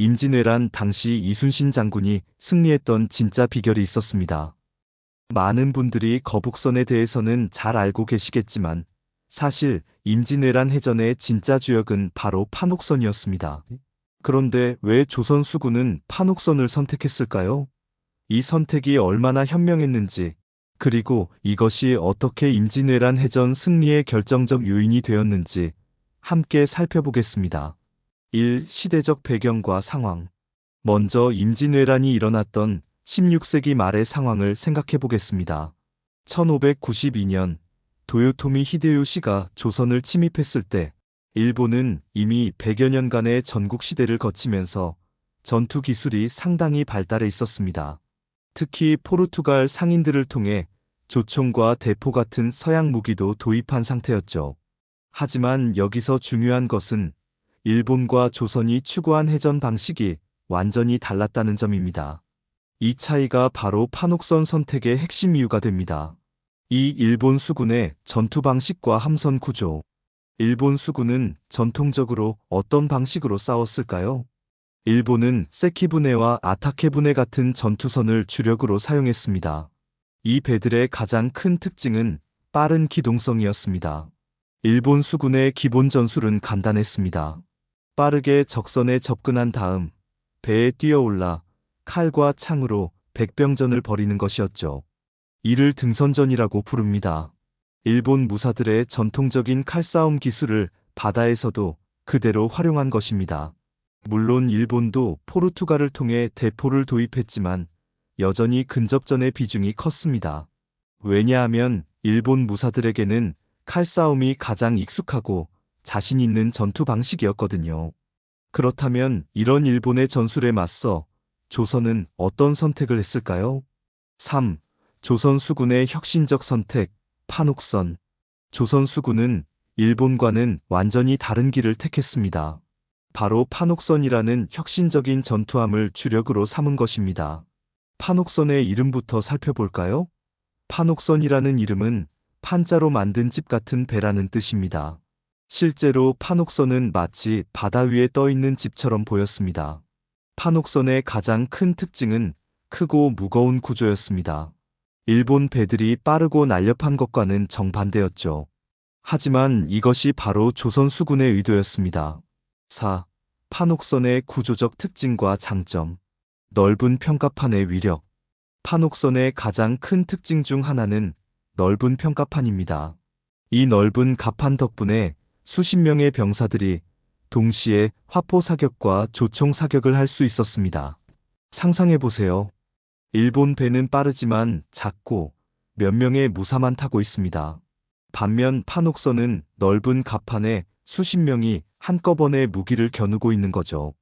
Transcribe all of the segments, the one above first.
임진왜란 당시 이순신 장군이 승리했던 진짜 비결이 있었습니다. 많은 분들이 거북선에 대해서는 잘 알고 계시겠지만 사실 임진왜란 해전의 진짜 주역은 바로 판옥선이었습니다. 그런데 왜 조선 수군은 판옥선을 선택했을까요? 이 선택이 얼마나 현명했는지, 그리고 이것이 어떻게 임진왜란 해전 승리의 결정적 요인이 되었는지 함께 살펴보겠습니다. 1. 시대적 배경과 상황. 먼저 임진왜란이 일어났던 16세기 말의 상황을 생각해 보겠습니다. 1592년 도요토미 히데요시가 조선을 침입했을 때 일본은 이미 100여 년간의 전국 시대를 거치면서 전투 기술이 상당히 발달해 있었습니다. 특히 포르투갈 상인들을 통해 조총과 대포 같은 서양 무기도 도입한 상태였죠. 하지만 여기서 중요한 것은 일본과 조선이 추구한 해전 방식이 완전히 달랐다는 점입니다. 이 차이가 바로 판옥선 선택의 핵심 이유가 됩니다. 이 일본 수군의 전투 방식과 함선 구조. 일본 수군은 전통적으로 어떤 방식으로 싸웠을까요? 일본은 세키부네와 아타케부네 같은 전투선을 주력으로 사용했습니다. 이 배들의 가장 큰 특징은 빠른 기동성이었습니다. 일본 수군의 기본 전술은 간단했습니다. 빠르게 적선에 접근한 다음 배에 뛰어올라 칼과 창으로 백병전을 벌이는 것이었죠. 이를 등선전이라고 부릅니다. 일본 무사들의 전통적인 칼싸움 기술을 바다에서도 그대로 활용한 것입니다. 물론 일본도 포르투갈을 통해 대포를 도입했지만 여전히 근접전의 비중이 컸습니다. 왜냐하면 일본 무사들에게는 칼싸움이 가장 익숙하고 자신 있는 전투 방식이었거든요. 그렇다면 이런 일본의 전술에 맞서 조선은 어떤 선택을 했을까요? 3. 조선 수군의 혁신적 선택, 판옥선. 조선 수군은 일본과는 완전히 다른 길을 택했습니다. 바로 판옥선이라는 혁신적인 전투함을 주력으로 삼은 것입니다. 판옥선의 이름부터 살펴볼까요? 판옥선이라는 이름은 판자로 만든 집 같은 배라는 뜻입니다. 실제로 판옥선은 마치 바다 위에 떠 있는 집처럼 보였습니다. 판옥선의 가장 큰 특징은 크고 무거운 구조였습니다. 일본 배들이 빠르고 날렵한 것과는 정반대였죠. 하지만 이것이 바로 조선 수군의 의도였습니다. 4. 판옥선의 구조적 특징과 장점. 넓은 평가판의 위력. 판옥선의 가장 큰 특징 중 하나는 넓은 평가판입니다. 이 넓은 가판 덕분에 수십 명의 병사들이 동시에 화포 사격과 조총 사격을 할 수 있었습니다. 상상해 보세요. 일본 배는 빠르지만 작고 몇 명의 무사만 타고 있습니다. 반면 판옥선은 넓은 가판에 수십 명이 한꺼번에 무기를 겨누고 있는 거죠.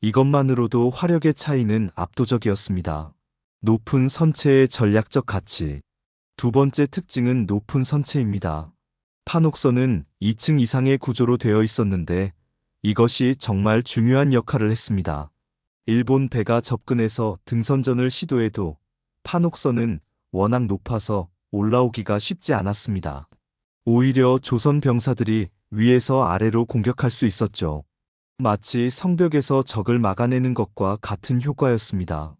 이것만으로도 화력의 차이는 압도적이었습니다. 높은 선체의 전략적 가치. 두 번째 특징은 높은 선체입니다. 판옥선은 2층 이상의 구조로 되어 있었는데 이것이 정말 중요한 역할을 했습니다. 일본 배가 접근해서 등선전을 시도해도 판옥선은 워낙 높아서 올라오기가 쉽지 않았습니다. 오히려 조선 병사들이 위에서 아래로 공격할 수 있었죠. 마치 성벽에서 적을 막아내는 것과 같은 효과였습니다.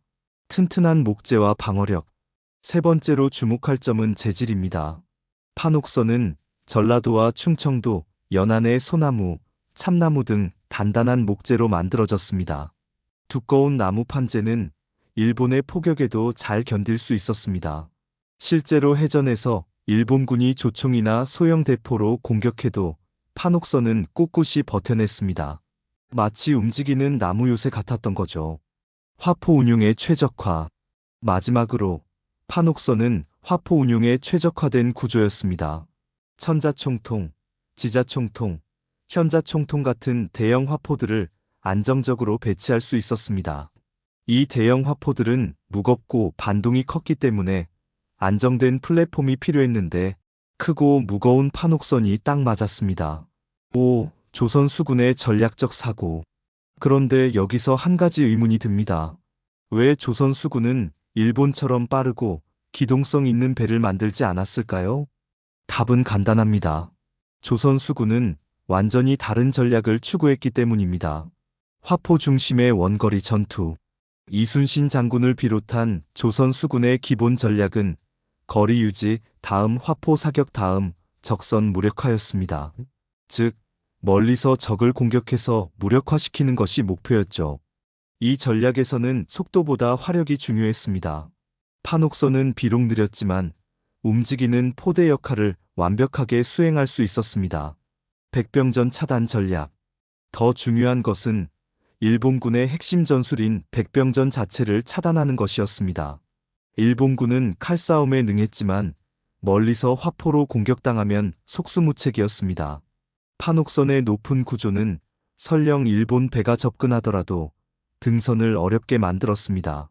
튼튼한 목재와 방어력. 세 번째로 주목할 점은 재질입니다. 판옥선은 전라도와 충청도, 연안의 소나무, 참나무 등 단단한 목재로 만들어졌습니다. 두꺼운 나무 판재는 일본의 포격에도 잘 견딜 수 있었습니다. 실제로 해전에서 일본군이 조총이나 소형 대포로 공격해도 판옥선은 꿋꿋이 버텨냈습니다. 마치 움직이는 나무 요새 같았던 거죠. 화포 운용의 최적화. 마지막으로 판옥선은 화포 운용에 최적화된 구조였습니다. 천자총통, 지자총통, 현자총통 같은 대형 화포들을 안정적으로 배치할 수 있었습니다. 이 대형 화포들은 무겁고 반동이 컸기 때문에 안정된 플랫폼이 필요했는데 크고 무거운 판옥선이 딱 맞았습니다. 5. 조선 수군의 전략적 사고. 그런데 여기서 한 가지 의문이 듭니다. 왜 조선 수군은 일본처럼 빠르고 기동성 있는 배를 만들지 않았을까요? 답은 간단합니다. 조선 수군은 완전히 다른 전략을 추구했기 때문입니다. 화포 중심의 원거리 전투. 이순신 장군을 비롯한 조선 수군의 기본 전략은 거리 유지, 다음 화포 사격 다음 적선 무력화였습니다. 즉, 멀리서 적을 공격해서 무력화시키는 것이 목표였죠. 이 전략에서는 속도보다 화력이 중요했습니다. 판옥선은 비록 느렸지만 움직이는 포대 역할을 완벽하게 수행할 수 있었습니다. 백병전 차단 전략. 더 중요한 것은 일본군의 핵심 전술인 백병전 자체를 차단하는 것이었습니다. 일본군은 칼싸움에 능했지만 멀리서 화포로 공격당하면 속수무책이었습니다. 판옥선의 높은 구조는 설령 일본 배가 접근하더라도 등선을 어렵게 만들었습니다.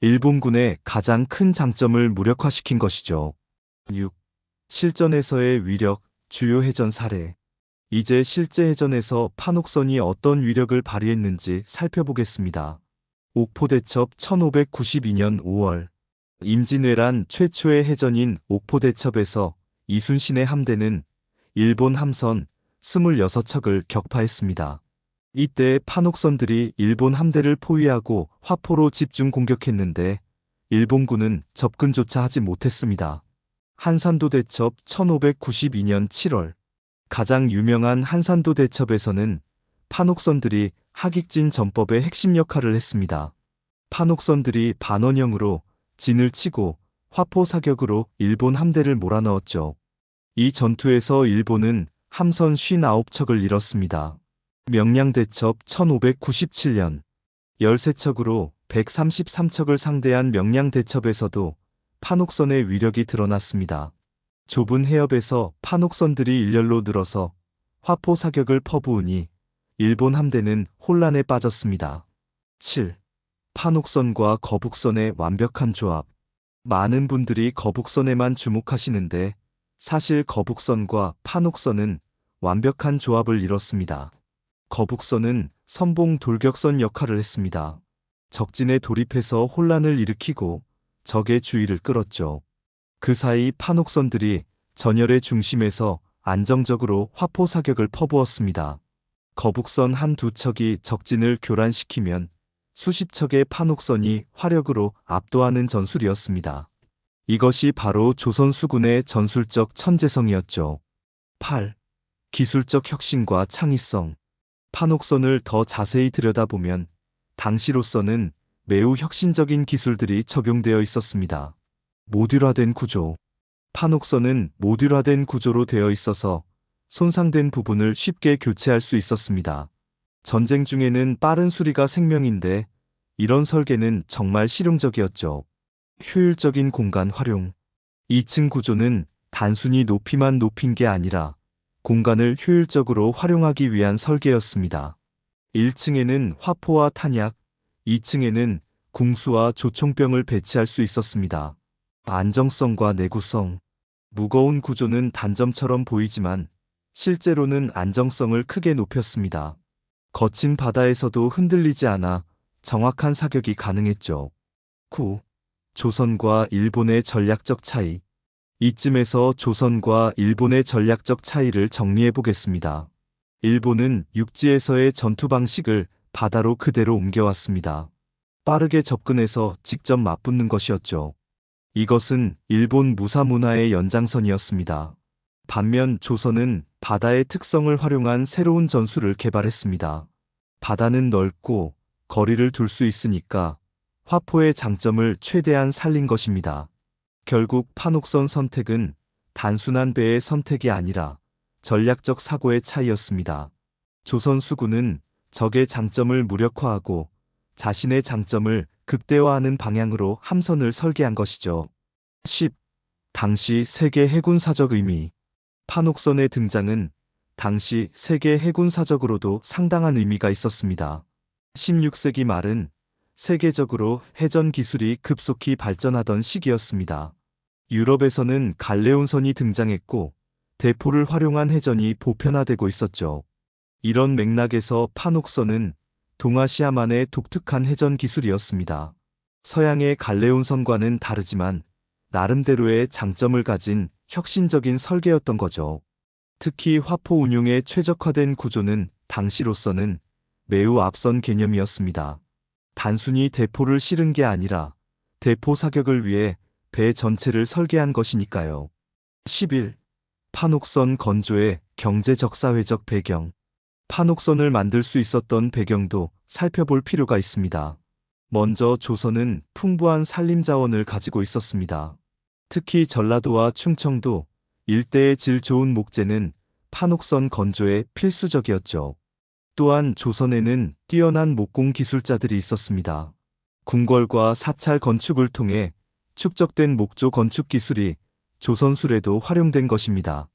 일본군의 가장 큰 장점을 무력화시킨 것이죠. 6. 실전에서의 위력, 주요 해전 사례. 이제 실제 해전에서 판옥선이 어떤 위력을 발휘했는지 살펴보겠습니다. 옥포대첩 1592년 5월 임진왜란 최초의 해전인 옥포대첩에서 이순신의 함대는 일본 함선 26척을 격파했습니다. 이때 판옥선들이 일본 함대를 포위하고 화포로 집중 공격했는데 일본군은 접근조차 하지 못했습니다. 한산도 대첩 1592년 7월 가장 유명한 한산도 대첩에서는 판옥선들이 하객진 전법의 핵심 역할을 했습니다. 판옥선들이 반원형으로 진을 치고 화포 사격으로 일본 함대를 몰아넣었죠. 이 전투에서 일본은 함선 59척을 잃었습니다. 명량대첩 1597년 13척으로 133척을 상대한 명량대첩에서도 판옥선의 위력이 드러났습니다. 좁은 해협에서 판옥선들이 일렬로 늘어서 화포 사격을 퍼부으니 일본 함대는 혼란에 빠졌습니다. 7. 판옥선과 거북선의 완벽한 조합. 많은 분들이 거북선에만 주목하시는데 사실 거북선과 판옥선은 완벽한 조합을 이뤘습니다. 거북선은 선봉 돌격선 역할을 했습니다. 적진에 돌입해서 혼란을 일으키고 적의 주의를 끌었죠. 그 사이 판옥선들이 전열의 중심에서 안정적으로 화포 사격을 퍼부었습니다. 거북선 한 두 척이 적진을 교란시키면 수십 척의 판옥선이 화력으로 압도하는 전술이었습니다. 이것이 바로 조선 수군의 전술적 천재성이었죠. 8. 기술적 혁신과 창의성. 판옥선을 더 자세히 들여다보면 당시로서는 매우 혁신적인 기술들이 적용되어 있었습니다. 모듈화된 구조. 판옥선은 모듈화된 구조로 되어 있어서 손상된 부분을 쉽게 교체할 수 있었습니다. 전쟁 중에는 빠른 수리가 생명인데 이런 설계는 정말 실용적이었죠. 효율적인 공간 활용. 2층 구조는 단순히 높이만 높인 게 아니라 공간을 효율적으로 활용하기 위한 설계였습니다. 1층에는 화포와 탄약, 2층에는 궁수와 조총병을 배치할 수 있었습니다. 안정성과 내구성. 무거운 구조는 단점처럼 보이지만 실제로는 안정성을 크게 높였습니다. 거친 바다에서도 흔들리지 않아 정확한 사격이 가능했죠. 9. 조선과 일본의 전략적 차이. 이쯤에서 조선과 일본의 전략적 차이를 정리해 보겠습니다. 일본은 육지에서의 전투 방식을 바다로 그대로 옮겨왔습니다. 빠르게 접근해서 직접 맞붙는 것이었죠. 이것은 일본 무사 문화의 연장선이었습니다. 반면 조선은 바다의 특성을 활용한 새로운 전술을 개발했습니다. 바다는 넓고 거리를 둘 수 있으니까 화포의 장점을 최대한 살린 것입니다. 결국 판옥선 선택은 단순한 배의 선택이 아니라 전략적 사고의 차이였습니다. 조선 수군은 적의 장점을 무력화하고 자신의 장점을 극대화하는 방향으로 함선을 설계한 것이죠. 10. 당시 세계 해군 사적 의미. 판옥선의 등장은 당시 세계 해군 사적으로도 상당한 의미가 있었습니다. 16세기 말은 세계적으로 해전 기술이 급속히 발전하던 시기였습니다. 유럽에서는 갈레온선이 등장했고 대포를 활용한 해전이 보편화되고 있었죠. 이런 맥락에서 판옥선은 동아시아만의 독특한 해전 기술이었습니다. 서양의 갈레온선과는 다르지만 나름대로의 장점을 가진 혁신적인 설계였던 거죠. 특히 화포 운용에 최적화된 구조는 당시로서는 매우 앞선 개념이었습니다. 단순히 대포를 실은 게 아니라 대포 사격을 위해 배 전체를 설계한 것이니까요. 11. 판옥선 건조의 경제적 사회적 배경. 판옥선을 만들 수 있었던 배경도 살펴볼 필요가 있습니다. 먼저 조선은 풍부한 산림 자원을 가지고 있었습니다. 특히 전라도와 충청도 일대의 질 좋은 목재는 판옥선 건조에 필수적이었죠. 또한 조선에는 뛰어난 목공 기술자들이 있었습니다. 궁궐과 사찰 건축을 통해 축적된 목조 건축 기술이 조선술에도 활용된 것입니다.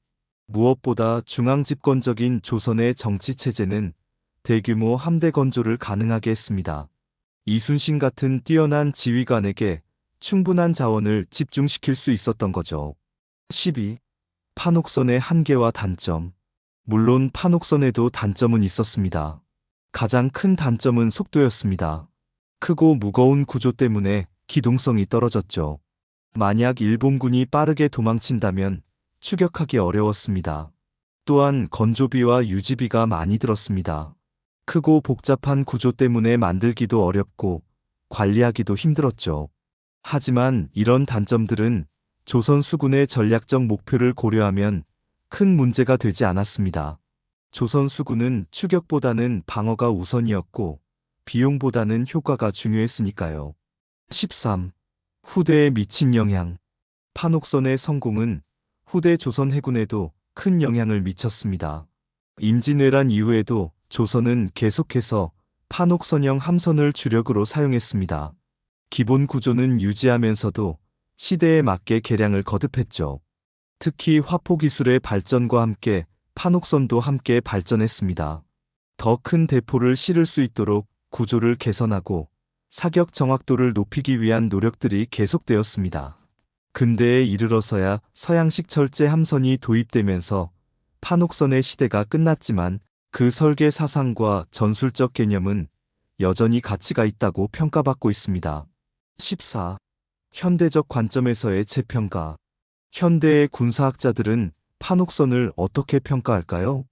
무엇보다 중앙 집권적인 조선의 정치 체제는 대규모 함대 건조를 가능하게 했습니다. 이순신 같은 뛰어난 지휘관에게 충분한 자원을 집중시킬 수 있었던 거죠. 12. 판옥선의 한계와 단점. 물론 판옥선에도 단점은 있었습니다. 가장 큰 단점은 속도였습니다. 크고 무거운 구조 때문에 기동성이 떨어졌죠. 만약 일본군이 빠르게 도망친다면 추격하기 어려웠습니다. 또한 건조비와 유지비가 많이 들었습니다. 크고 복잡한 구조 때문에 만들기도 어렵고 관리하기도 힘들었죠. 하지만 이런 단점들은 조선 수군의 전략적 목표를 고려하면 큰 문제가 되지 않았습니다. 조선 수군은 추격보다는 방어가 우선이었고 비용보다는 효과가 중요했으니까요. 13. 후대에 미친 영향. 판옥선의 성공은 후대 조선 해군에도 큰 영향을 미쳤습니다. 임진왜란 이후에도 조선은 계속해서 판옥선형 함선을 주력으로 사용했습니다. 기본 구조는 유지하면서도 시대에 맞게 개량을 거듭했죠. 특히 화포 기술의 발전과 함께 판옥선도 함께 발전했습니다. 더 큰 대포를 실을 수 있도록 구조를 개선하고 사격 정확도를 높이기 위한 노력들이 계속되었습니다. 근대에 이르러서야 서양식 철제 함선이 도입되면서 판옥선의 시대가 끝났지만 그 설계 사상과 전술적 개념은 여전히 가치가 있다고 평가받고 있습니다. 14. 현대적 관점에서의 재평가. 현대의 군사학자들은 판옥선을 어떻게 평가할까요?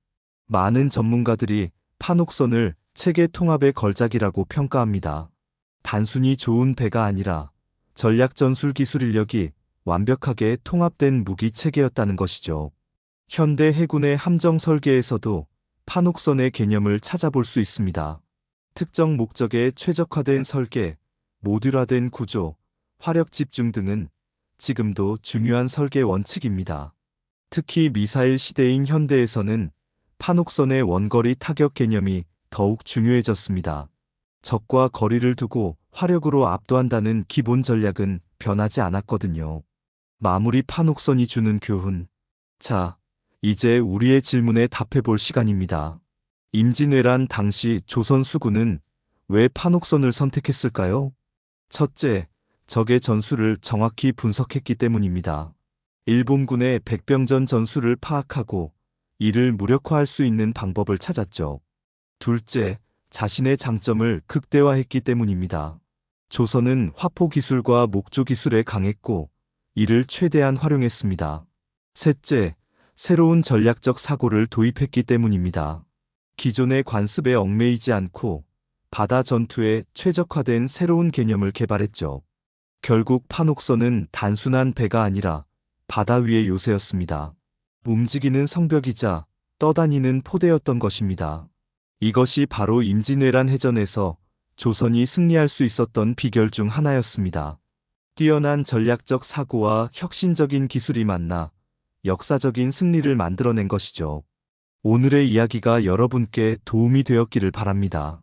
많은 전문가들이 판옥선을 체계 통합의 걸작이라고 평가합니다. 단순히 좋은 배가 아니라 전략 전술 기술 인력이 완벽하게 통합된 무기 체계였다는 것이죠. 현대 해군의 함정 설계에서도 판옥선의 개념을 찾아볼 수 있습니다. 특정 목적에 최적화된 설계, 모듈화된 구조, 화력 집중 등은 지금도 중요한 설계 원칙입니다. 특히 미사일 시대인 현대에서는 판옥선의 원거리 타격 개념이 더욱 중요해졌습니다. 적과 거리를 두고 화력으로 압도한다는 기본 전략은 변하지 않았거든요. 마무리 판옥선이 주는 교훈. 자, 이제 우리의 질문에 답해 볼 시간입니다. 임진왜란 당시 조선 수군은 왜 판옥선을 선택했을까요? 첫째, 적의 전술을 정확히 분석했기 때문입니다. 일본군의 백병전 전술을 파악하고 이를 무력화할 수 있는 방법을 찾았죠. 둘째, 자신의 장점을 극대화했기 때문입니다. 조선은 화포 기술과 목조 기술에 강했고 이를 최대한 활용했습니다. 셋째, 새로운 전략적 사고를 도입했기 때문입니다. 기존의 관습에 얽매이지 않고 바다 전투에 최적화된 새로운 개념을 개발했죠. 결국 판옥선은 단순한 배가 아니라 바다 위의 요새였습니다. 움직이는 성벽이자 떠다니는 포대였던 것입니다. 이것이 바로 임진왜란 해전에서 조선이 승리할 수 있었던 비결 중 하나였습니다. 뛰어난 전략적 사고와 혁신적인 기술이 만나 역사적인 승리를 만들어낸 것이죠. 오늘의 이야기가 여러분께 도움이 되었기를 바랍니다.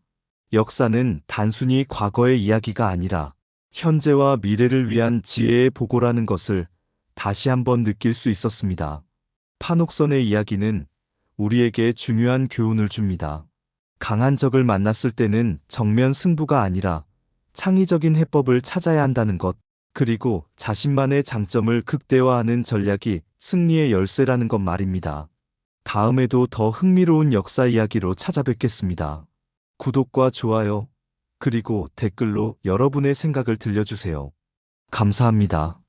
역사는 단순히 과거의 이야기가 아니라 현재와 미래를 위한 지혜의 보고라는 것을 다시 한번 느낄 수 있었습니다. 판옥선의 이야기는 우리에게 중요한 교훈을 줍니다. 강한 적을 만났을 때는 정면 승부가 아니라 창의적인 해법을 찾아야 한다는 것, 그리고 자신만의 장점을 극대화하는 전략이 승리의 열쇠라는 것 말입니다. 다음에도 더 흥미로운 역사 이야기로 찾아뵙겠습니다. 구독과 좋아요, 그리고 댓글로 여러분의 생각을 들려주세요. 감사합니다.